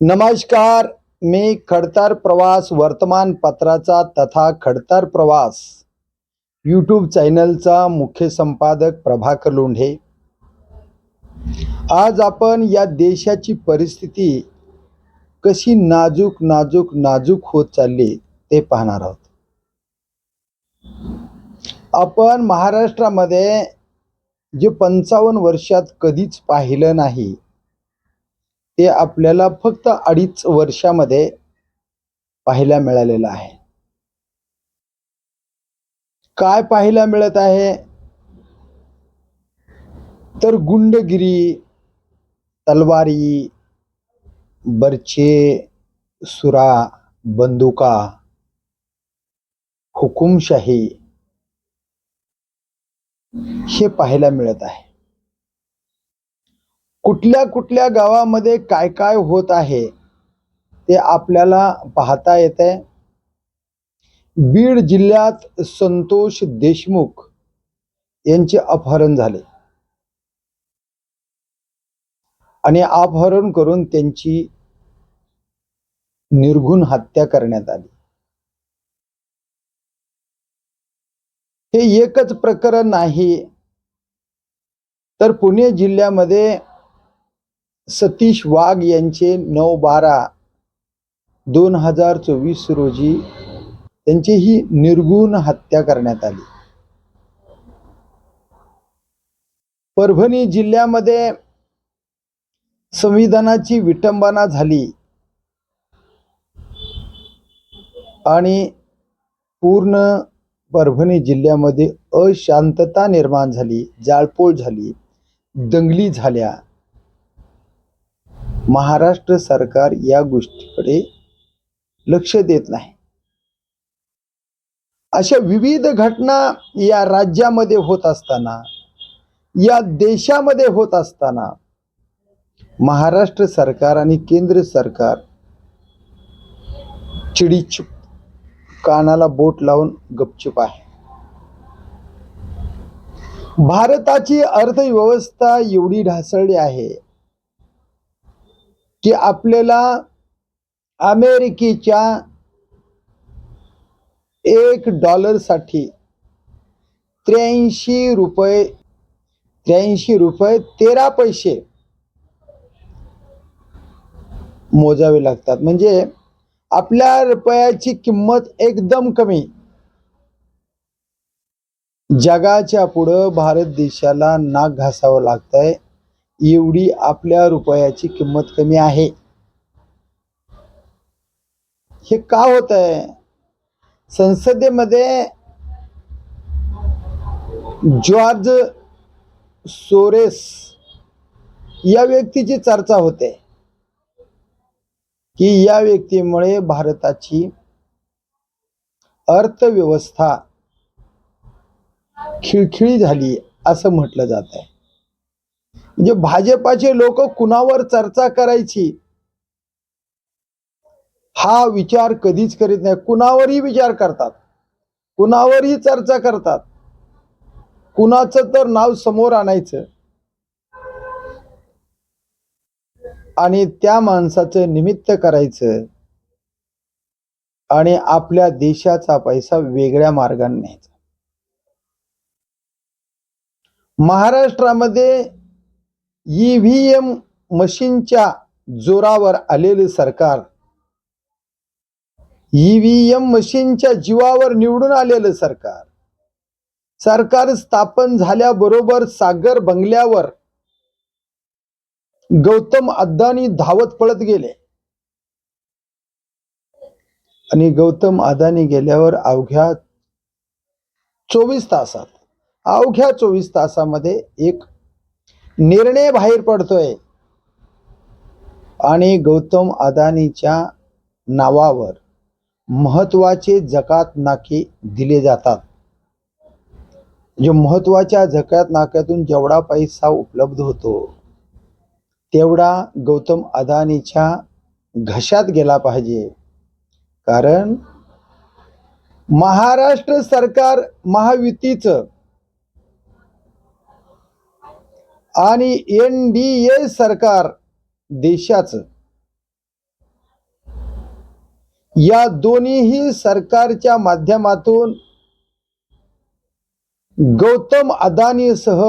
नमस्कार मी खडतर प्रवास वर्तमानपत्राचा तथा खडतर प्रवास यूट्यूब चॅनलचा मुख्य संपादक प्रभाकर लोंढे. आज आपण या देशाची परिस्थिती कशी नाजूक नाजूक नाजूक होत चालली ते पाहणार आहोत. आपण महाराष्ट्रामध्ये जे पंचावन्न वर्षात कधीच पाहिलं नाही ते आपल्याला फक्त अडीच वर्षामध्ये पाहायला मिळालेलं आहे. काय पाहायला मिळत आहे? तर गुंडगिरी तलवारी बर्चे सुरा बंदुका हुकुमशाही हे पाहायला मिळत आहे. कुठल्या कुठल्या गावामध्ये काय काय होत आहे ते आपल्याला पाहता येते बीड जिल्ह्यात संतोष देशमुख यांचे अपहरण झाले. आणि अपहरण करून त्यांची निर्घुण हत्या करण्यात आली. हे एकच प्रकरण नाही. तर पुणे जिल्ह्यामध्ये सतीश वाघ यांचे नऊ बारा दोन हजार चोवीस रोजी त्यांची ही निर्गुण हत्या करण्यात आली. परभणी जिल्ह्यामध्ये संविधानाची विटंबना झाली आणि पूर्ण परभणी जिल्ह्यामध्ये अशांतता निर्माण झाली जाळपोळ झाली दंगली झाल्या. महाराष्ट्र सरकार या गोष्टीकडे लक्ष देत नाही. अशा विविध घटना या राज्यामध्ये होत असताना या देशामध्ये होत असताना महाराष्ट्र सरकार आणि केंद्र सरकार चिडीचूप कानाला बोट लावून गपचूप आहे. भारताची अर्थव्यवस्था एवढी ढासळली आहे की आपल्याला अमेरिकेच्या एक डॉलरसाठी त्र्याऐंशी रुपये त्र्याऐंशी रुपये तेरा पैसे मोजावे लागतात. म्हणजे आपल्या रुपयाची किंमत एकदम कमी. जगाच्या पुढं भारत देशाला नाक घासावं लागतंय. एवढी आपल्या रुपयाची किंमत कमी आहे. हे का होत आहे संसदेमध्ये जॉर्ज सोरेस या व्यक्तीची चर्चा होते. की या व्यक्तीमुळे भारताची अर्थव्यवस्था खिळखिळी झाली असं म्हटलं जात आहे म्हणजे भाजपाचे लोक कुणावर चर्चा करायची? हा विचार कधीच करीत नाही. कुणावरही विचार करतात. कुणावरही चर्चा करतात. कुणाचं तर नाव समोर आणायचं. आणि त्या माणसाचं निमित्त करायचं. आणि आपल्या देशाचा पैसा वेगळ्या मार्गाने न्यायचा. महाराष्ट्रामध्ये ईव्हीएम मशीनच्या जोरावर आलेले सरकार ईव्हीएम मशीनच्या जीवावर निवडून आलेलं सरकार सरकार स्थापन झाल्याबरोबर सागर बंगल्यावर गौतम अदानी धावत पळत गेले. आणि गौतम अदानी गेल्यावर अवघ्या चोवीस तासात अवघ्या चोवीस तासामध्ये एक निर्णय बाहेर पडतोय. आणि गौतम अदानीच्या नावावर महत्त्वाचे जकात नाके दिले जातात. जे महत्त्वाच्या जकात नाक्यातून जेवढा पैसा उपलब्ध होतो तेवढा गौतम अदानीच्या घशात गेला पाहिजे. कारण महाराष्ट्र सरकार महायुतीचं आणि एन डी ए सरकार देशाचं. या दोन्हीही सरकारच्या माध्यमातून गौतम अदानीसह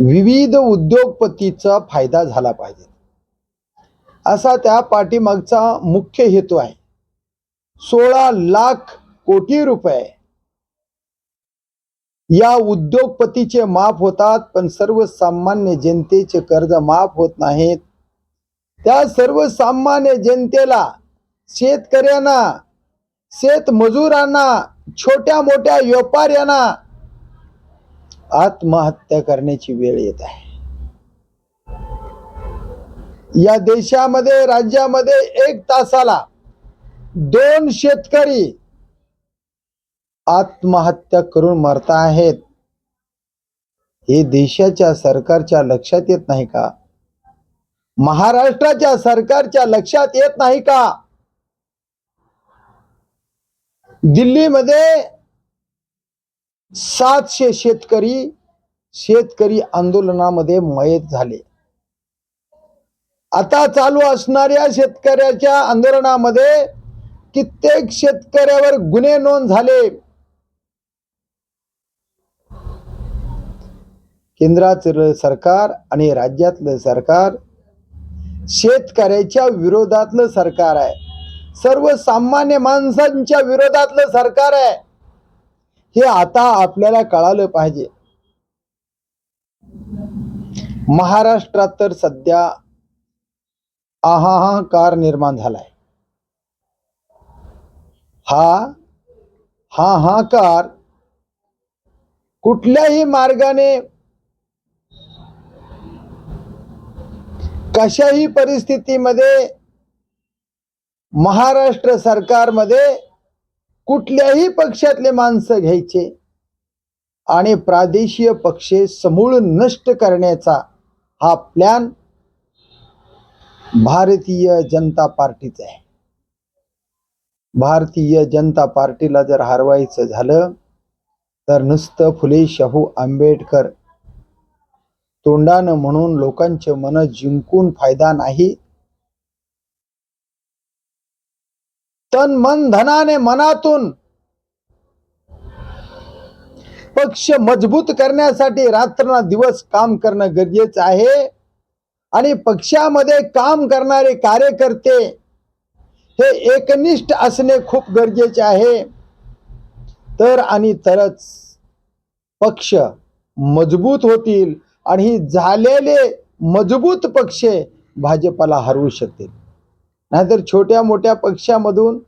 विविध उद्योगपतीचा फायदा झाला पाहिजे. असा त्या पाठीमागचा मुख्य हेतू आहे. सोळा लाख कोटी रुपये या उद्योगपतीचे माफ होतात पण सर्वसामान्य जनतेचे कर्ज माफ होत नाहीत. त्या सर्वसामान्य जनतेला शेतकऱ्यांना शेतमजुरांना छोट्या मोठ्या व्यापाऱ्यांना आत्महत्या करण्याची वेळ येत आहे. या देशामध्ये राज्यामध्ये एक तासाला दोन शेतकरी आत्महत्या करून मरता आहेत. हे देशाच्या सरकारच्या लक्षात येत नाही का? महाराष्ट्राच्या सरकारच्या लक्षात येत नाही का? दिल्लीमध्ये सातशे शेतकरी शेतकरी आंदोलनामध्ये मयत झाले. आता चालू असणाऱ्या शेतकऱ्याच्या आंदोलनामध्ये कित्येक शेतकऱ्यावर गुन्हे नोंद झाले. केंद्राचं सरकार आणि राज्यातलं सरकार शेतकऱ्याच्या विरोधातलं सरकार आहे. सर्वसामान्य माणसांच्या विरोधातलं सरकार आहे. हे आता आपल्याला कळालं पाहिजे. महाराष्ट्रात तर सध्या आहाहाकार निर्माण झालाय. हा हा हा कार कुठल्याही मार्गाने कशाही परिस्थितीमध्ये महाराष्ट्र सरकारमध्ये कुठल्याही पक्षातले माणसं घ्यायचे आणि प्रादेशीय पक्षे समूळ नष्ट करण्याचा हा प्लॅन भारतीय जनता पार्टीचा आहे. भारतीय जनता पार्टीला जर हरवायचं झालं तर नुसतं फुले शाहू आंबेडकर तोंडानं म्हणून लोकांचे मन जिंकून फायदा नाही. तन मन धनाने मनातून पक्ष मजबूत करण्यासाठी रात्र दिवस काम करणं गरजेचं आहे. आणि पक्षामध्ये काम करणारे कार्यकर्ते हे एकनिष्ठ असणे खूप गरजेचे आहे. तर आणि तरच पक्ष मजबूत होतील. आणि ही झालेले मजबूत पक्षे भाजपाला हरवू शकतील. नाहीतर छोट्या मोठ्या पक्षामधून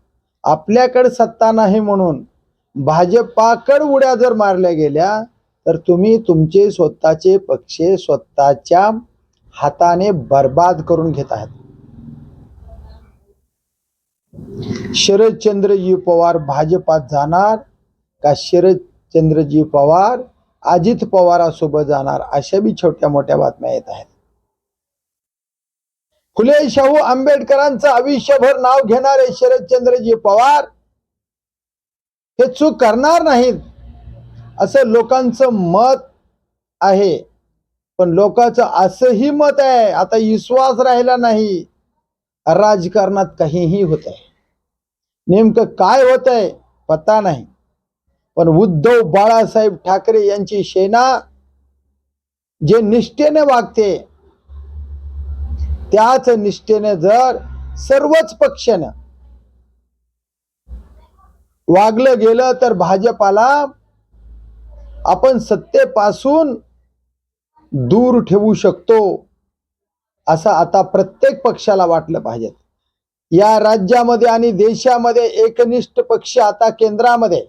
आपल्याकडे सत्ता नाही म्हणून भाजपाकड उड्या जर मारल्या गेल्या तर तुम्ही तुमचे स्वतःचे पक्ष स्वतःच्या हाताने बर्बाद करून घेत आहात. शरदचंद्रजी पवार भाजपात जाणार का शरदचंद्रजी पवार अजित पवारासोबत जाणार अशा बी छोट्या मोठ्या बातम्या येत आहेत. फुले शाहू आंबेडकरांचं आयुष्यभर नाव घेणारे शरदचंद्रजी पवार हे चूक करणार नाहीत. असं लोकांचं मत आहे. पण लोकांचं असंही मत आहे. आता विश्वास राहिला नाही. राजकारणात काहीही होत आहे नेमकं काय होत आहे पत्ता नाही. पण उद्धव बाळासाहेब ठाकरे यांची सेना जे निष्ठेने वागते त्याच निष्ठेने जर सर्वच पक्षानं वागलं गेलं तर भाजपाला आपण सत्तेपासून दूर ठेवू शकतो असं आता प्रत्येक पक्षाला वाटलं पाहिजे. या राज्यामध्ये आणि देशामध्ये एकनिष्ठ पक्ष आता केंद्रामध्ये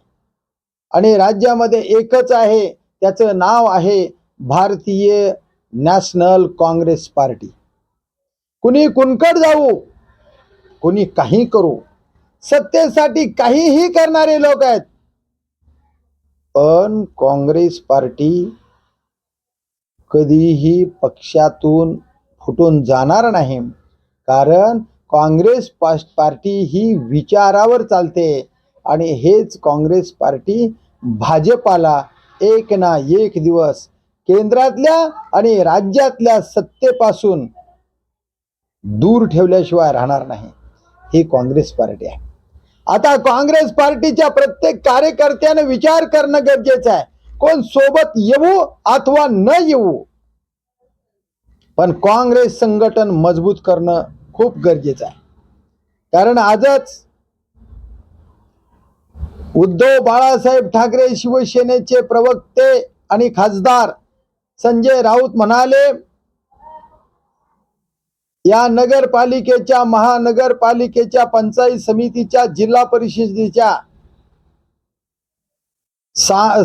आणि राज्यामध्ये एकच आहे त्याचं नाव आहे भारतीय नॅशनल काँग्रेस पार्टी. कुणी कुणकड जाऊ कुणी काही करू सत्तेसाठी काहीही करणारे लोक आहेत. पण काँग्रेस पार्टी कधीही पक्षातून फुटून जाणार नाही कारण काँग्रेस पार्टी ही विचारावर चालते. आणि हेच काँग्रेस पार्टी भाजपाला एक ना एक दिवस केंद्रातल्या आणि राज्यातल्या सत्तेपासून दूर ठेवल्याशिवाय राहणार नाही. ही काँग्रेस पार्टी आहे. आता काँग्रेस पार्टीच्या प्रत्येक कार्यकर्त्याने विचार करणं गरजेचं आहे. कोण सोबत येऊ अथवा न येऊ पण काँग्रेस संघटन मजबूत करणं खूप गरजेचं आहे. कारण आजच उद्धव बाळासाहेब ठाकरे शिवसेनेचे प्रवक्ते आणि खासदार संजय राऊत म्हणाले या नगरपालिकेच्या महानगरपालिकेच्या पंचायत समितीच्या जिल्हा परिषदेच्या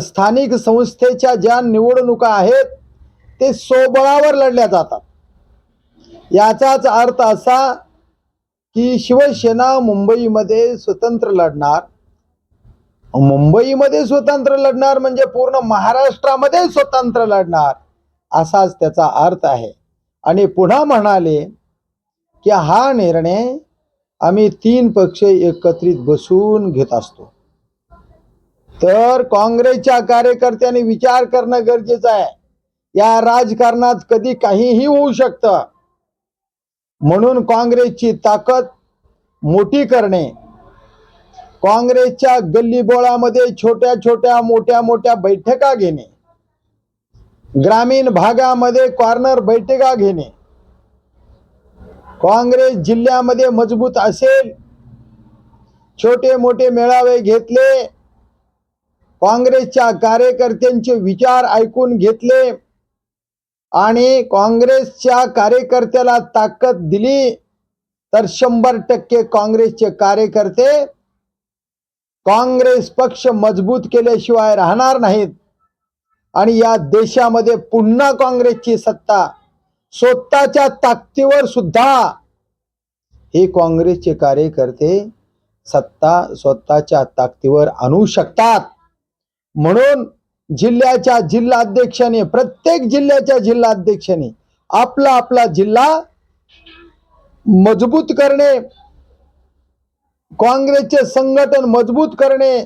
स्थानिक संस्थेच्या ज्या निवडणुका आहेत ते सोबळावर लढल्या जातात. याचाच अर्थ असा की शिवसेना मुंबईमध्ये स्वतंत्र लढणार मुंबईमध्ये स्वतंत्र लढणार म्हणजे पूर्ण महाराष्ट्रामध्ये स्वतंत्र लढणार असाच त्याचा अर्थ आहे. आणि पुन्हा म्हणाले की हा निर्णय आम्ही तीन पक्ष एकत्रित बसून घेत असतो. तर काँग्रेसच्या कार्यकर्त्यांनी विचार करणं गरजेचं आहे. या राजकारणात कधी काहीही होऊ शकतं. म्हणून काँग्रेसची ताकद मोठी करणे काँग्रेसच्या गल्लीबोळामध्ये छोट्या छोट्या मोठ्या मोठ्या बैठका घेणे. ग्रामीण भागामध्ये कॉर्नर बैठका घेणे. काँग्रेस जिल्ह्यामध्ये मजबूत असेल. छोटे मोठे मेळावे घेतले. काँग्रेसच्या कार्यकर्त्यांचे विचार ऐकून घेतले. आणि काँग्रेसच्या कार्यकर्त्याला ताकद दिली तर शंभर टक्के काँग्रेसचे कार्यकर्ते काँग्रेस पक्ष मजबूत केल्याशिवाय राहणार नाहीत. आणि या देशामध्ये पुन्हा काँग्रेसची सत्ता स्वतःच्या ताकदीवर सुद्धा हे काँग्रेसचे कार्यकर्ते सत्ता स्वतःच्या ताकदीवर आणू शकतात. म्हणून जिल्ह्याच्या जिल्हाध्यक्षाने प्रत्येक जिल्ह्याच्या जिल्हाध्यक्षाने आपला आपला जिल्हा मजबूत करणे काँग्रेसचे संघटन मजबूत करणे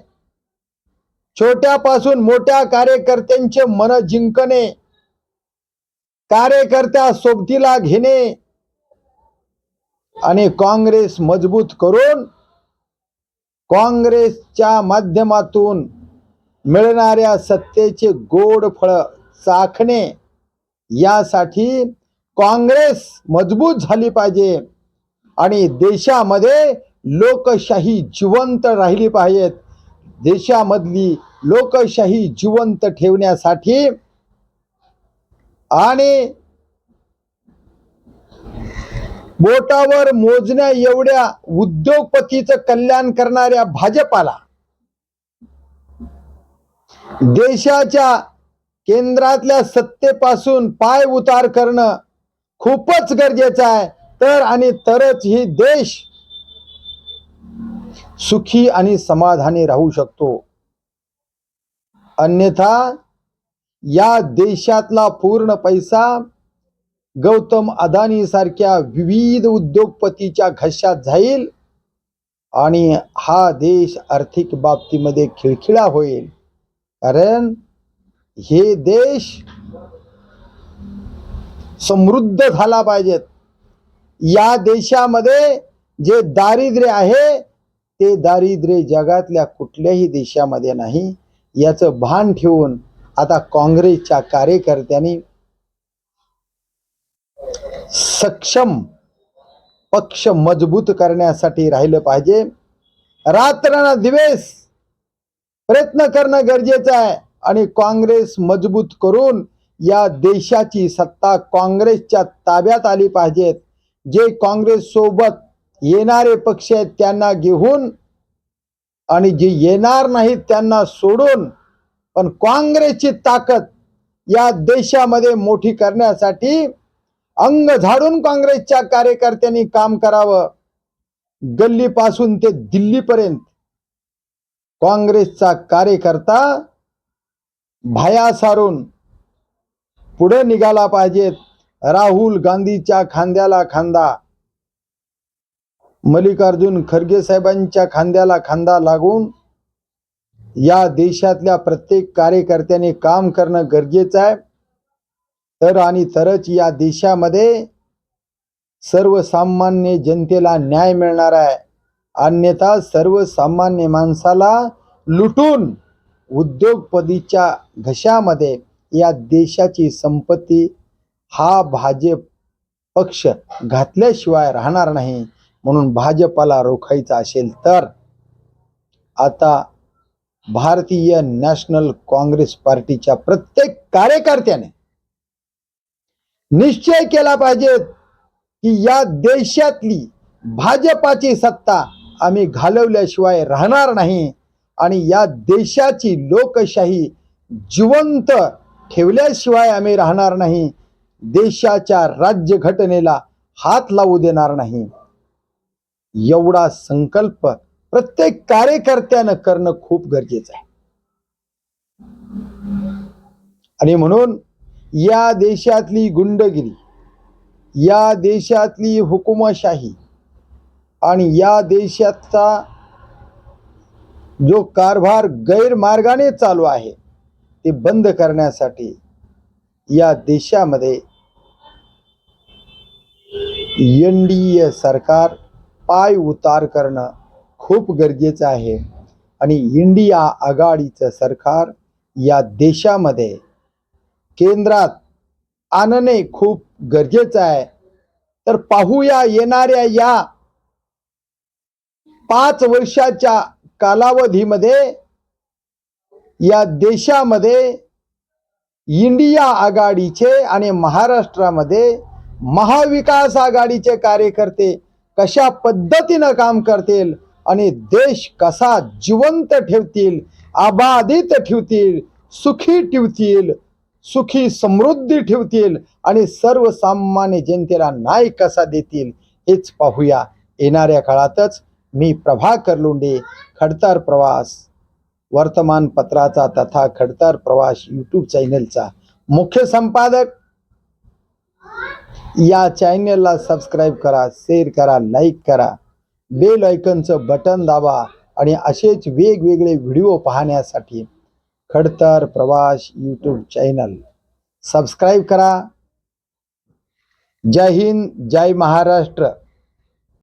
छोट्यापासून मोठ्या कार्यकर्त्यांचे मन जिंकणे कार्यकर्त्या सोबतीला घेणे आणि काँग्रेस मजबूत करून काँग्रेसच्या माध्यमातून मिळणाऱ्या सत्तेचे गोड फळ चाखणे यासाठी काँग्रेस मजबूत झाली पाहिजे आणि देशामध्ये लोकशाही जिवंत राहिली पाहिजेत. देशामधली लोकशाही जिवंत ठेवण्यासाठी आणि बोटावर मोजण्या एवढ्या उद्योगपतीचं कल्याण करणाऱ्या भाजपाला देशाच्या केंद्रातल्या सत्तेपासून पाय उतार करणं खूपच गरजेचं आहे. तर आणि तरच ही देश सुखी आणि समाधानी राहू शकतो. अन्यथा या देशातला पूर्ण पैसा गौतम अदानी सारख्या विविध उद्योगपतीच्या घशात जाईल आणि हा देश आर्थिक बाबतीमध्ये खिळखिळा होईल. कारण हे देश समृद्ध झाला पाहिजेत. या देशामध्ये जे दारिद्र्य आहे ते दारिद्र्य जगातल्या कुठल्याही देशामध्ये नाही याचं भान ठेवून आता काँग्रेसच्या कार्यकर्त्यांनी सक्षम पक्ष मजबूत करण्यासाठी राहिलं पाहिजे. रात्र दिवस प्रयत्न करणं गरजेचं आहे आणि काँग्रेस मजबूत करून या देशाची सत्ता काँग्रेसच्या ताब्यात आली पाहिजेत. जे काँग्रेस सोबत येणारे पक्ष आहेत त्यांना घेऊन आणि जे येणार नाहीत त्यांना सोडून. पण काँग्रेसची ताकद या देशामध्ये मोठी करण्यासाठी अंग झाडून काँग्रेसच्या कार्यकर्त्यांनी काम करावं. गल्लीपासून ते दिल्लीपर्यंत. काँग्रेसचा कार्यकर्ता भाया सारून पुढे निघाला पाहिजेत. राहुल गांधीच्या खांद्याला खांदा. मल्लिकार्जुन खरगे साहेबांच्या खांद्याला खांदा लागून या देशातल्या प्रत्येक कार्यकर्त्याने काम करणं गरजेचं आहे. तर आणि तरच या देशामध्ये सर्वसामान्य जनतेला न्याय मिळणार आहे. अन्यथा सर्वसामान्य माणसाला लुटून उद्योगपतीच्या घशामध्ये या देशाची संपत्ती हा भाजप पक्ष घातल्याशिवाय राहणार नाही. म्हणून भाजपाला रोखायचं असेल तर? आता भारतीय नॅशनल काँग्रेस पार्टीच्या प्रत्येक कार्यकर्त्याने निश्चय केला पाहिजे की या देशातली भाजपाची सत्ता आम्ही घालवल्याशिवाय राहणार नाही आणि या देशाची लोकशाही जिवंत ठेवल्याशिवाय आम्ही राहणार नाही. देशाच्या राज्यघटनेला हात लावू देणार नाही. एवढा संकल्प प्रत्येक कार्यकर्त्यानं करणं खूप गरजेचं आहे. आणि म्हणून या देशातली गुंडगिरी या देशातली हुकुमशाही आणि या देशाचा जो कारभार गैरमार्गाने चालू आहे ते बंद करण्यासाठी या देशामध्ये एन डी ए सरकार पाय उतार करणं खूप गरजेचं आहे. आणि इंडिया आघाडीचं सरकार या देशामध्ये केंद्रात आणणे खूप गरजेचं आहे. तर पाहूया येणाऱ्या या पाच वर्षाच्या कालावधीमध्ये या देशामध्ये इंडिया आघाडीचे आणि महाराष्ट्रामध्ये महाविकास आघाडीचे कार्यकर्ते कशा पद्धतीनं काम करतील आणि देश कसा जिवंत ठेवतील अबाधित ठेवतील सुखी ठेवतील सुखी समृद्धी ठेवतील आणि सर्वसामान्य जनतेला न्याय कसा देतील हेच पाहूया येणाऱ्या काळातच. मी प्रभाकर लोंडे खडतर प्रवास. वर्तमानपत्राचा तथा खडतर प्रवास यूट्यूब चॅनलचा मुख्य संपादक. या चॅनलला सबस्क्राईब करा शेअर करा लाईक करा. बेल ऐकनचं बटन दाबा आणि असेच वेगवेगळे व्हिडिओ पाहण्यासाठी खडतर प्रवास यूट्यूब चॅनल सबस्क्राईब करा. जय हिंद जय महाराष्ट्र.